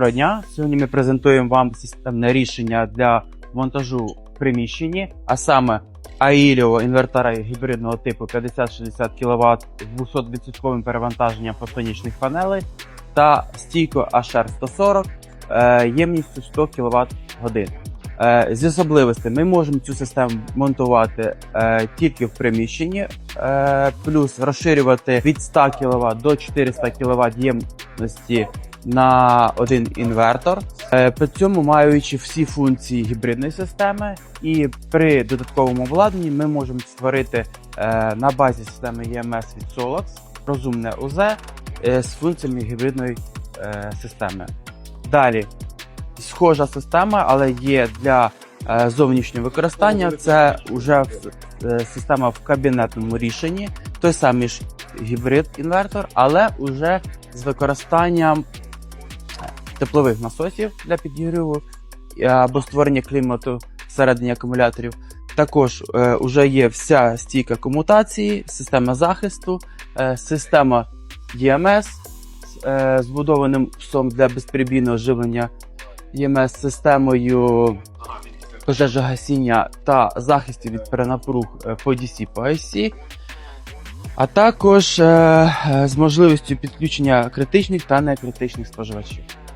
Доброго дня. Сьогодні ми презентуємо вам системне рішення для монтажу в приміщенні, а саме Ailio інвертора гібридного типу 50-60 кВт з 200% перевантаженням фотонічних панелей та стійко HR140 е, ємністю 100 кВт годин. Е, З особливостей ми можемо цю систему монтувати е, тільки в приміщенні, плюс розширювати від 100 кВт до 400 кВт ємності на один інвертор, Е, при цьому маючи всі функції гібридної системи, і при додатковому обладнанні ми можемо створити е, на базі системи EMS від Solax розумне УЗ е, з функціями гібридної системи. Далі схожа система, але є для зовнішнього використання. Це вже система в кабінетному рішенні, той самий ж гібрид інвертор, але вже з використанням теплових насосів для підігріву е, або створення клімату всередині акумуляторів. Також е, вже є вся стійка комутації, система захисту, е, система з е, збудованим псом для безперебійного живлення EMS системою пожежогасіння та захисту від перенапруг е, по DC по IC, а також е, е, з можливістю підключення критичних та некритичних споживачів.